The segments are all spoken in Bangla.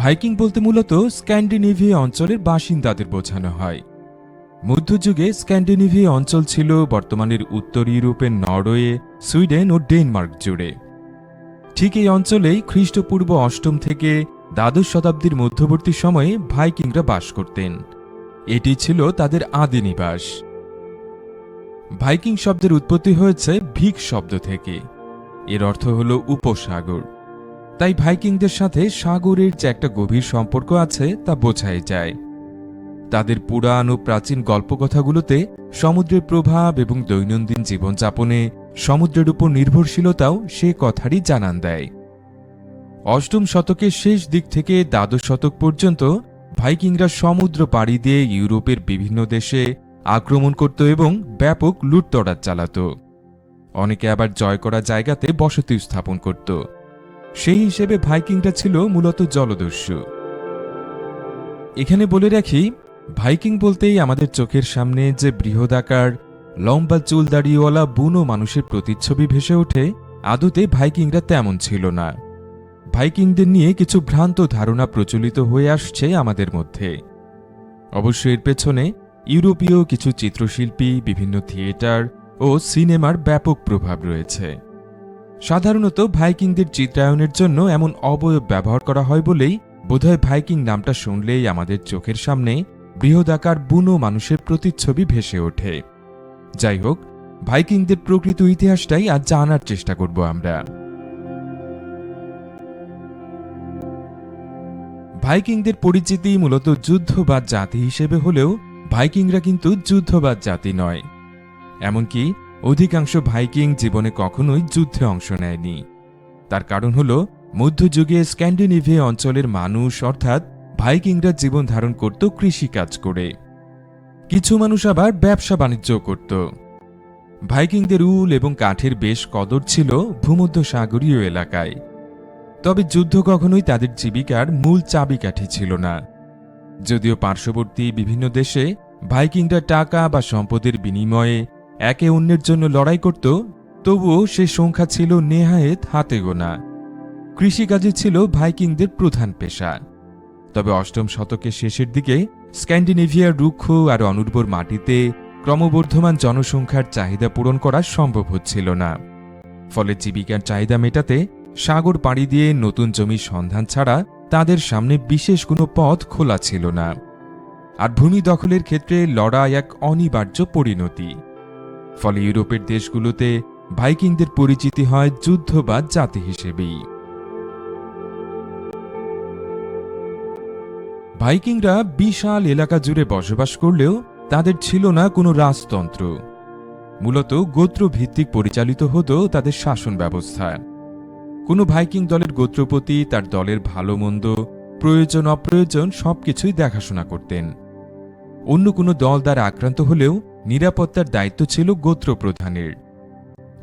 ভাইকিং বলতে মূলত স্ক্যান্ডিনেভিয়া অঞ্চলের বাসিন্দাদের বোঝানো হয়। মধ্যযুগে স্ক্যান্ডিনেভিয়া অঞ্চল ছিল বর্তমানের উত্তর ইউরোপের নরওয়ে, সুইডেন ও ডেনমার্ক জুড়ে। ঠিক এই অঞ্চলেই খ্রিস্টপূর্ব অষ্টম থেকে দ্বাদশ শতাব্দীর মধ্যবর্তী সময়ে ভাইকিংরা বাস করতেন। এটি ছিল তাদের আদি নিবাস। ভাইকিং শব্দের উৎপত্তি হয়েছে ভিক শব্দ থেকে। এর অর্থ হল উপসাগর। তাই ভাইকিংদের সাথে সাগরের যে একটা গভীর সম্পর্ক আছে তা বোঝাই যায়। তাদের পুরাণ ও প্রাচীন গল্পকথাগুলোতে সমুদ্রের প্রভাব এবং দৈনন্দিন জীবনযাপনে সমুদ্রের উপর নির্ভরশীলতাও সে কথারই জানান দেয়। অষ্টম শতকের শেষ দিক থেকে দ্বাদশ শতক পর্যন্ত ভাইকিংরা সমুদ্র পাড়ি দিয়ে ইউরোপের বিভিন্ন দেশে আক্রমণ করত এবং ব্যাপক লুটতরাজ চালাত। অনেকে আবার জয় করা জায়গাতে বসতি স্থাপন করত। সেই হিসেবে ভাইকিংটা ছিল মূলত জলদস্যু। এখানে বলে রাখি, ভাইকিং বলতেই আমাদের চোখের সামনে যে বৃহদাকার লম্বা চুল দাড়িওয়ালা বুনো মানুষের প্রতিচ্ছবি ভেসে ওঠে, আদতে ভাইকিংরা তেমন ছিল না। ভাইকিংদের নিয়ে কিছু ভ্রান্ত ধারণা প্রচলিত হয়ে আসছে আমাদের মধ্যে। অবশ্য এর পেছনে ইউরোপীয় কিছু চিত্রশিল্পী, বিভিন্ন থিয়েটার ও সিনেমার ব্যাপক প্রভাব রয়েছে। সাধারণত ভাইকিংদের চিত্রায়নের জন্য এমন অবয়ব ব্যবহার করা হয় বলেই বোধহয় ভাইকিং নামটা শুনলেই আমাদের চোখের সামনে বৃহদাকার বুনো মানুষের প্রতিচ্ছবি ভেসে ওঠে। যাই হোক ভাইকিংদের প্রকৃত ইতিহাসটাই আজ জানার চেষ্টা করব আমরা। ভাইকিংদের পরিচিতি মূলত যুদ্ধবাদ জাতি হিসেবে হলেও ভাইকিংরা কিন্তু যুদ্ধবাদ জাতি নয়। এমনকি অধিকাংশ ভাইকিং জীবনে কখনোই যুদ্ধে অংশ নেয়নি। তার কারণ হল, মধ্যযুগে স্ক্যান্ডিনেভিয়া অঞ্চলের মানুষ, অর্থাৎ ভাইকিংরা জীবন ধারণ করত কৃষিকাজ করে। কিছু মানুষ আবার ব্যবসা বাণিজ্য করত। ভাইকিংদের উল এবং কাঠের বেশ কদর ছিল ভূমধ্য সাগরীয় এলাকায়। তবে যুদ্ধ কখনোই তাদের জীবিকার মূল চাবিকাঠি ছিল না। যদিও পার্শ্ববর্তী বিভিন্ন দেশে ভাইকিংরা টাকা বা সম্পদের বিনিময়ে একে অন্যের জন্য লড়াই করত, তবুও সে সংখ্যা ছিল নেহায়েত হাতে গোনা। কৃষিকাজে ছিল ভাইকিংদের প্রধান পেশা। তবে অষ্টম শতকের শেষের দিকে স্ক্যান্ডিনেভিয়ার রুক্ষ আর অনুর্বর মাটিতে ক্রমবর্ধমান জনসংখ্যার চাহিদা পূরণ করা সম্ভব হচ্ছিল না। ফলে জীবিকার চাহিদা মেটাতে সাগর পাড়ি দিয়ে নতুন জমির সন্ধান ছাড়া তাদের সামনে বিশেষ কোনো পথ খোলা ছিল না। আর ভূমি দখলের ক্ষেত্রে লড়াই এক অনিবার্য পরিণতি। ফলে ইউরোপের দেশগুলোতে ভাইকিংদের পরিচিতি হয় যুদ্ধবাদ জাতি হিসেবেই। ভাইকিংরা বিশাল এলাকা জুড়ে বসবাস করলেও তাদের ছিল না কোনো রাজতন্ত্র। মূলত গোত্রভিত্তিক পরিচালিত হতো তাদের শাসন ব্যবস্থা। কোনো ভাইকিং দলের গোত্রপতি তার দলের ভালো মন্দ প্রয়োজন অপ্রয়োজন সবকিছুই দেখাশোনা করতেন। অন্য কোনো দল দ্বারা আক্রান্ত হলেও নিরাপত্তার দায়িত্ব ছিল গোত্র প্রধানের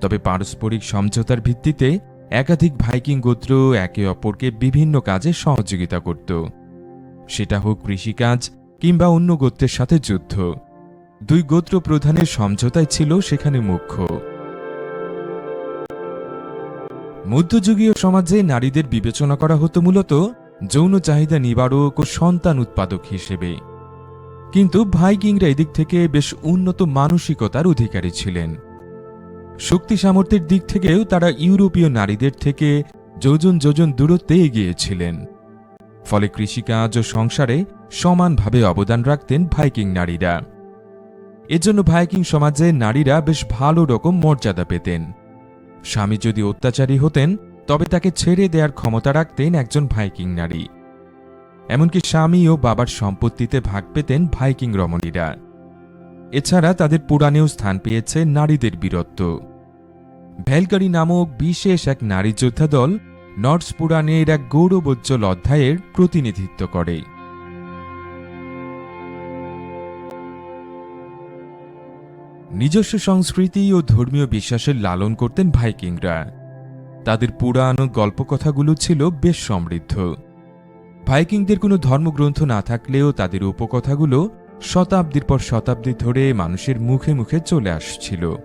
তবে পারস্পরিক সমঝোতার ভিত্তিতে একাধিক ভাইকিং গোত্র একে অপরকে বিভিন্ন কাজে সহযোগিতা করত। সেটা হোক কৃষিকাজ কিংবা অন্য গোত্রের সাথে যুদ্ধ। দুই গোত্র প্রধানের সমঝোতাই ছিল সেখানে মুখ্য। মধ্যযুগীয় সমাজে নারীদের বিবেচনা করা হতো মূলত যৌন চাহিদা নিবারক ও সন্তান উৎপাদক হিসেবে। কিন্তু ভাইকিংরা এদিক থেকে বেশ উন্নত মানসিকতার অধিকারী ছিলেন। শক্তি সামর্থ্যের দিক থেকেও তারা ইউরোপীয় নারীদের থেকে যোজন যোজন দূরত্বে এগিয়েছিলেন ফলে কৃষিকাজ ও সংসারে সমানভাবে অবদান রাখতেন ভাইকিং নারীরা। এজন্য ভাইকিং সমাজে নারীরা বেশ ভালো রকম মর্যাদা পেতেন। স্বামী যদি অত্যাচারী হতেন, তবে তাকে ছেড়ে দেওয়ার ক্ষমতা রাখতেন একজন ভাইকিং নারী। এমনকি স্বামী ও বাবার সম্পত্তিতে ভাগ পেতেন ভাইকিং রমণীরা। এছাড়া তাদের পুরাণেও স্থান পেয়েছে নারীদের বীরত্ব। ভ্যালকারি নামক বিশেষ এক নারী যোদ্ধা দল নর্স পুরাণের এক গৌরবোজ্জ্বল অধ্যায়ের প্রতিনিধিত্ব করে। নিজস্ব সংস্কৃতি ও ধর্মীয় বিশ্বাসের লালন করতেন ভাইকিংরা। তাদের পুরাণ ও গল্পকথাগুলো ছিল বেশ সমৃদ্ধ। ভাইকিংদের কোনো ধর্মগ্রন্থ না থাকলেও তাদের উপকথাগুলো শতাব্দীর পর শতাব্দী ধরে মানুষের মুখে মুখে চলে আসছিল।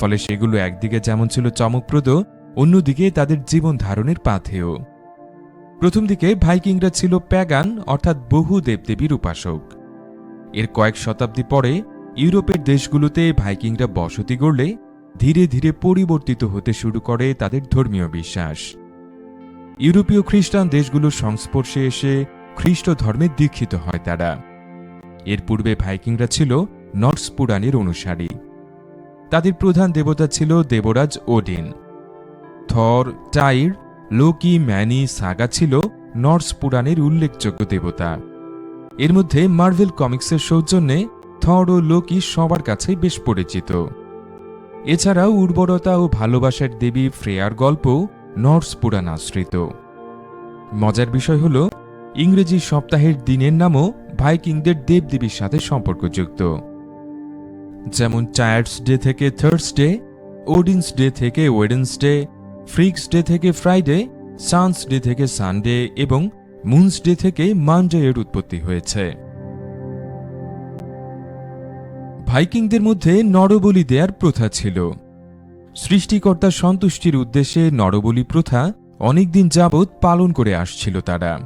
ফলে সেগুলো একদিকে যেমন ছিল চমকপ্রদ, অন্যদিকে তাদের জীবন ধারণের পাথেও প্রথম দিকে ভাইকিংরা ছিল প্যাগান, অর্থাৎ বহু দেবদেবীর উপাসক। এর কয়েক শতাব্দী পরে ইউরোপের দেশগুলোতে ভাইকিংরা বসতি গড়লে ধীরে ধীরে পরিবর্তিত হতে শুরু করে তাদের ধর্মীয় বিশ্বাস। ইউরোপীয় খ্রিস্টান দেশগুলোর সংস্পর্শে এসে খ্রিস্ট ধর্মে দীক্ষিত হয় তারা। এর পূর্বে ভাইকিংরা ছিল নর্স পুরাণের অনুসারী। তাদের প্রধান দেবতা ছিল Debraj Odin. Thor, Tyr, Loki, Mani, Saga ছিল নর্স পুরাণের উল্লেখযোগ্য দেবতা। এর মধ্যে মার্ভেল কমিক্সের সৌজন্যে থর ও লোকি সবার কাছে বেশ পরিচিত। এছাড়াও উর্বরতা ও ভালোবাসার দেবী ফ্রেয়ার গল্প নর্স পুরাণ আশ্রিত। মজার বিষয় হল, ইংরেজি সপ্তাহের দিনের নামও ভাইকিংদের দেবদেবীর সাথে সম্পর্কযুক্ত। যেমন টায়ার্স ডে থেকে থার্সডে, ওডিন্স ডে থেকে ওয়েডেন্সডে, ফ্রিক্স ডে থেকে ফ্রাইডে, সানস ডে থেকে সানডে এবং মুন্স ডে থেকে মানডে এর উৎপত্তি হয়েছে। ভাইকিংদের মধ্যে নরবলি দেয়ার প্রথা ছিল। সৃষ্টিকর্তার সন্তুষ্টির উদ্দেশ্যে নরবলি প্রথা অনেকদিন যাবৎ পালন করে আসছিল তারা।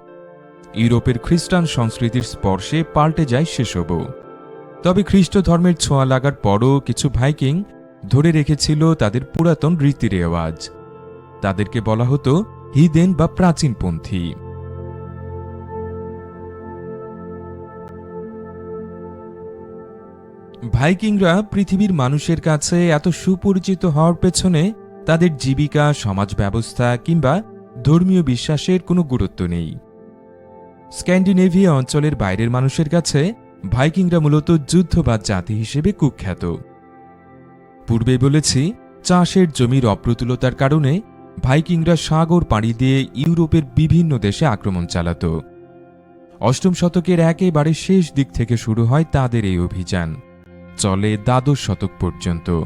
ইউরোপের খ্রিস্টান সংস্কৃতির স্পর্শে পাল্টে যায় সেসবও। তবে খ্রিস্ট ধর্মের ছোঁয়া লাগার পরও কিছু ভাইকিং ধরে রেখেছিল তাদের পুরাতন রীতি রেওয়াজ। তাদেরকে বলা হতো হিদেন বা প্রাচীনপন্থী। ভাইকিংরা পৃথিবীর মানুষের কাছে এত সুপরিচিত হওয়ার পেছনে তাদের জীবিকা সমাজ ব্যবস্থা কিংবা ধর্মীয় বিশ্বাসের কোনো গুরুত্ব নেই। স্ক্যান্ডিনেভিয়া অঞ্চলের বাইরের মানুষের কাছে ভাইকিংরা মূলত যুদ্ধবাদ জাতি হিসেবে কুখ্যাত। পূর্বে বলেছি, চাষের জমির অপ্রতুলতার কারণে ভাইকিংরা সাগর পাড়ি দিয়ে ইউরোপের বিভিন্ন দেশে আক্রমণ চালাত। অষ্টম শতকের একেবারে শেষ দিক থেকে শুরু হয় তাদের এই অভিযান। চলে দ্বাদশ শতক পর্যন্ত।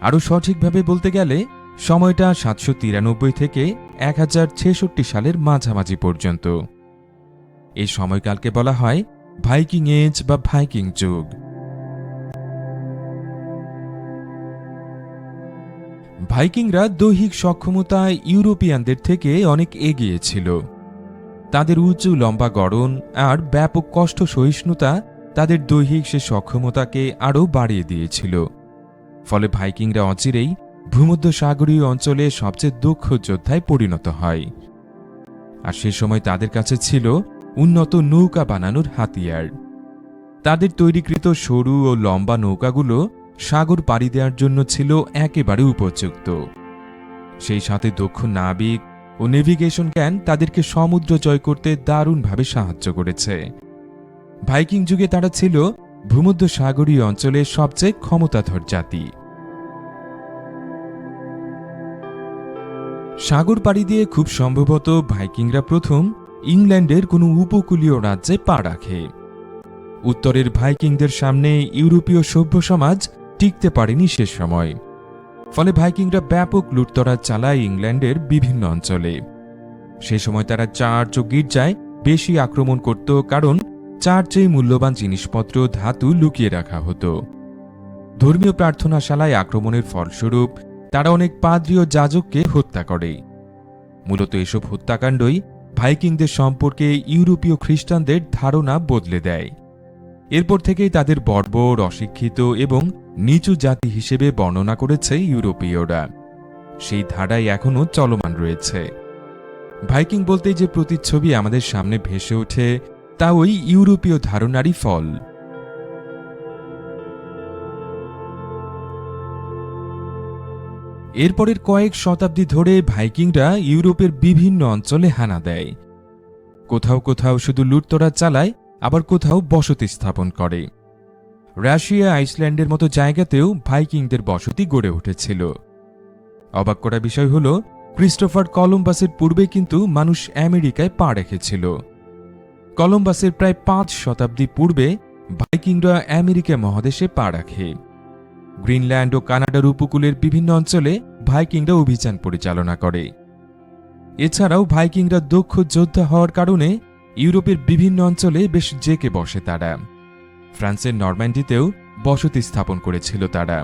আরও সঠিকভাবে বলতে গেলে, সময়টা সাতশো তিরানব্বই থেকে এক হাজার ছেষট্টি সালের মাঝামাঝি পর্যন্ত। এই সময়কালকে বলা হয় ভাইকিং এজ বা ভাইকিং যুগ। ভাইকিংরা দৈহিক সক্ষমতায় ইউরোপিয়ানদের থেকে অনেক এগিয়ে ছিল। তাদের উঁচু লম্বা গড়ন আর ব্যাপক কষ্ট সহিষ্ণুতা তাদের দৈহিক সে সক্ষমতাকে আরও বাড়িয়ে দিয়েছিল। ফলে ভাইকিংরা অচিরেই ভূমধ্য সাগরীয় অঞ্চলে সবচেয়ে দক্ষ যোদ্ধায় পরিণত হয়। আর সে সময় তাদের কাছে ছিল উন্নত নৌকা বানানোর হাতিয়ার। তাদের তৈরিকৃত সরু ও লম্বা নৌকাগুলো সাগর পাড়ি দেওয়ার জন্য ছিল একেবারে উপযুক্ত। সেই সাথে দক্ষ নাবিক ও নেভিগেশন জ্ঞান তাদেরকে সমুদ্র জয় করতে দারুণভাবে সাহায্য করেছে। ভাইকিং যুগে তারা ছিল ভূমধ্য সাগরীয় অঞ্চলের সবচেয়ে ক্ষমতাধর জাতি। সাগর পাড়ি দিয়ে খুব সম্ভবত ভাইকিংরা প্রথম ইংল্যান্ডের কোনো উপকূলীয় রাজ্যে পা রাখে। উত্তরের ভাইকিংদের সামনে ইউরোপীয় সভ্য সমাজ টিকতে পারেনি সে সময়। ফলে ভাইকিংরা ব্যাপক লুটতরা চালায় ইংল্যান্ডের বিভিন্ন অঞ্চলে। সে সময় তারা চার্চ ও গির্জায় বেশি আক্রমণ করত কারণ চার্চে মূল্যবান জিনিসপত্র, ধাতু লুকিয়ে রাখা হতো। ধর্মীয় প্রার্থনাশালায় আক্রমণের ফলস্বরূপ তারা অনেক পাদ্রী ও যাজককে হত্যা করে। মূলত এসব হত্যাকাণ্ডই ভাইকিংদের সম্পর্কে ইউরোপীয় খ্রিস্টানদের ধারণা বদলে দেয়। এরপর থেকেই তাদের বর্বর, অশিক্ষিত এবং নিচু জাতি হিসেবে বর্ণনা করেছে ইউরোপীয়রা। সেই ধারাই এখনও চলমান রয়েছে। ভাইকিং বলতে যে প্রতিচ্ছবি আমাদের সামনে ভেসে ওঠে তা ওই ইউরোপীয় ধারণারই ফল। এরপরের কয়েক শতাব্দী ধরে ভাইকিংরা ইউরোপের বিভিন্ন অঞ্চলে হানা দেয়। কোথাও কোথাও শুধু লুটতরা চালায়, আবার কোথাও বসতি স্থাপন করে। রাশিয়া, আইসল্যান্ডের মতো জায়গাতেও ভাইকিংদের বসতি গড়ে উঠেছিল। অবাক করা বিষয় হল, ক্রিস্টোফার কলম্বাসের পূর্বে কিন্তু মানুষ আমেরিকায় পা রেখেছিল। কলম্বাসের প্রায় পাঁচ শতাব্দী পূর্বে ভাইকিংরা আমেরিকা মহাদেশে পা রাখে। গ্রিনল্যান্ড ও কানাডার উপকূলের বিভিন্ন অঞ্চলে ভাইকিংরা অভিযান পরিচালনা করে। এছাড়াও ভাইকিংরা দক্ষ যোদ্ধা হওয়ার কারণে ইউরোপের বিভিন্ন অঞ্চলে বেশ জেকে বসে তারা। ফ্রান্সের নরম্যান্ডিতেও বসতি স্থাপন করেছিল তারা।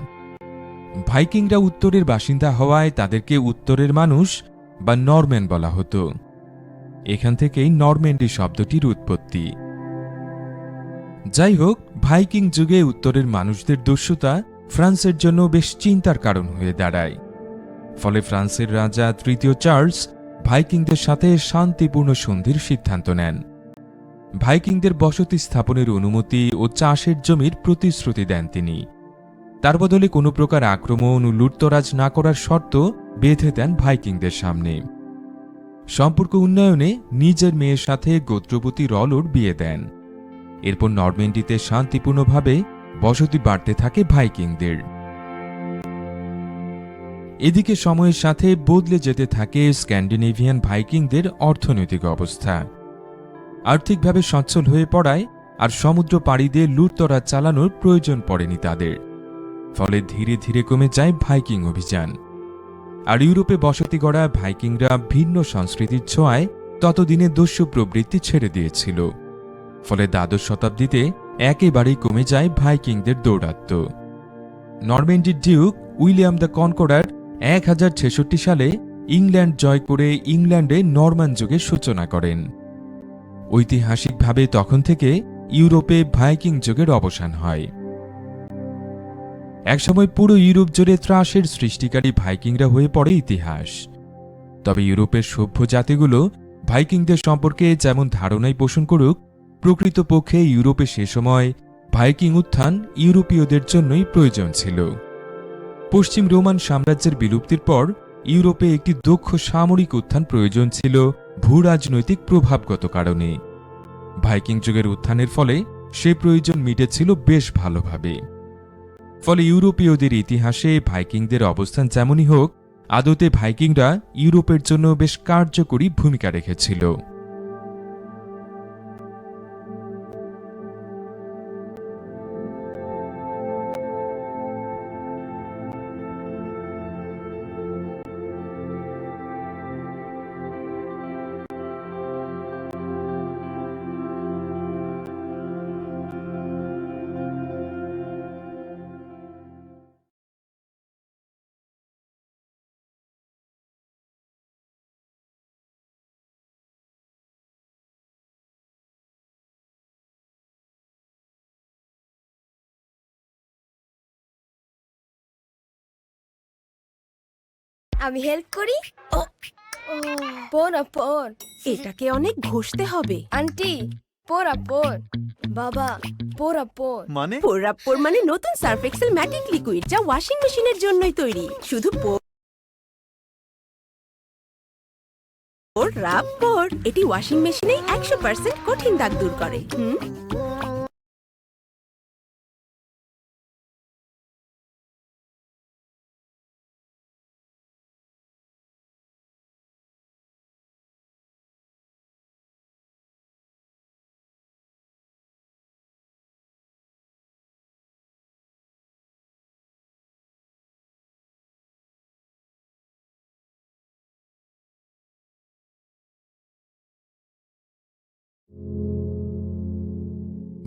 ভাইকিংরা উত্তরের বাসিন্দা হওয়ায় তাদেরকে উত্তরের মানুষ বা নরম্যান বলা হতো। এখান থেকেই নরম্যান্ডি শব্দটির উৎপত্তি। যাই হোক ভাইকিং যুগে উত্তরের মানুষদের দস্যুতা ফ্রান্সের জন্য বেশ চিন্তার কারণ হয়ে দাঁড়ায়। ফলে ফ্রান্সের রাজা তৃতীয় চার্লস ভাইকিংদের সাথে শান্তিপূর্ণ সন্ধির সিদ্ধান্ত নেন। ভাইকিংদের বসতি স্থাপনের অনুমতি ও চাষের জমির প্রতিশ্রুতি দেন তিনি। তার বদলে কোনো প্রকার আক্রমণ ও লুটতরাজ না করার শর্ত বেঁধে দেন ভাইকিংদের সামনে। সম্পর্ক উন্নয়নে নিজের মেয়ের সাথে গোত্রপতি রলোর বিয়ে দেন। এরপর নরমেন্ডিতে শান্তিপূর্ণভাবে বসতি বাড়তে থাকে ভাইকিংদের। এদিকে সময়ের সাথে বদলে যেতে থাকে স্ক্যান্ডিনেভিয়ান ভাইকিংদের অর্থনৈতিক অবস্থা। আর্থিকভাবে সচ্ছল হয়ে পড়ায় আর সমুদ্র পাড়ি দিয়ে লুটতরা চালানোর প্রয়োজন পড়েনি তাদের। ফলে ধীরে ধীরে কমে যায় ভাইকিং অভিযান। আর ইউরোপে বসতি গড়া ভাইকিংরা ভিন্ন সংস্কৃতির ছোঁয়ায় ততদিনে দস্যু প্রবৃত্তি ছেড়ে দিয়েছিল। ফলে দ্বাদশ শতাব্দীতে একেবারেই কমে যায় ভাইকিংদের দৌরাত্ম্য নরম্যান্ডির ডিউক উইলিয়াম দ্য কনকোডার এক হাজার ছেষট্টি সালে ইংল্যান্ড জয় করে ইংল্যান্ডে নরমান যুগের সূচনা করেন। ঐতিহাসিকভাবে তখন থেকে ইউরোপে ভাইকিং যুগের অবসান হয়। একসময় পুরো ইউরোপ জুড়ে ত্রাসের সৃষ্টিকারী ভাইকিংরা হয়ে পড়ে ইতিহাস। তবে ইউরোপের সভ্য জাতিগুলো ভাইকিংদের সম্পর্কে যেমন ধারণাই পোষণ করুক, প্রকৃতপক্ষে ইউরোপে সে সময় ভাইকিং উত্থান ইউরোপীয়দের জন্যই প্রয়োজন ছিল। পশ্চিম রোমান সাম্রাজ্যের বিলুপ্তির পর ইউরোপে একটি দক্ষ সামরিক উত্থান প্রয়োজন ছিল ভূরাজনৈতিক প্রভাবগত কারণে। ভাইকিং যুগের উত্থানের ফলে সে প্রয়োজন মিটেছিল বেশ ভালোভাবে। ফলে ইউরোপীয়দের ইতিহাসে ভাইকিংদের অবস্থান যেমনই হোক, আদতে ভাইকিংরা ইউরোপের জন্য বেশ কার্যকরী ভূমিকা রেখেছিল। আমি হেল্প করি। ও। ও পড়া এটাকে অনেক ঘষতে হবে। আন্টি পড়া পড় বাবা পড়া পড় মানে? পোরাপ্পোর মানে নতুন সার্ফ এক্সেল ম্যাটিক লিকুইড যা ওয়াশিং মেশিনের জন্যই তৈরি। শুধু পোর রাব পোর। এটি ওয়াশিং মেশিনেই একশো পার্সেন্ট কঠিন দাগ দূর করে। হুম?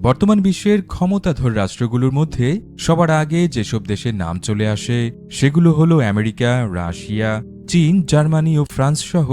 বর্তমান বিশ্বের ক্ষমতাধর রাষ্ট্রগুলোর মধ্যে সবার আগে যেসব দেশের নাম চলে আসে, সেগুলো হল আমেরিকা, রাশিয়া, চীন, জার্মানি ও ফ্রান্স সহ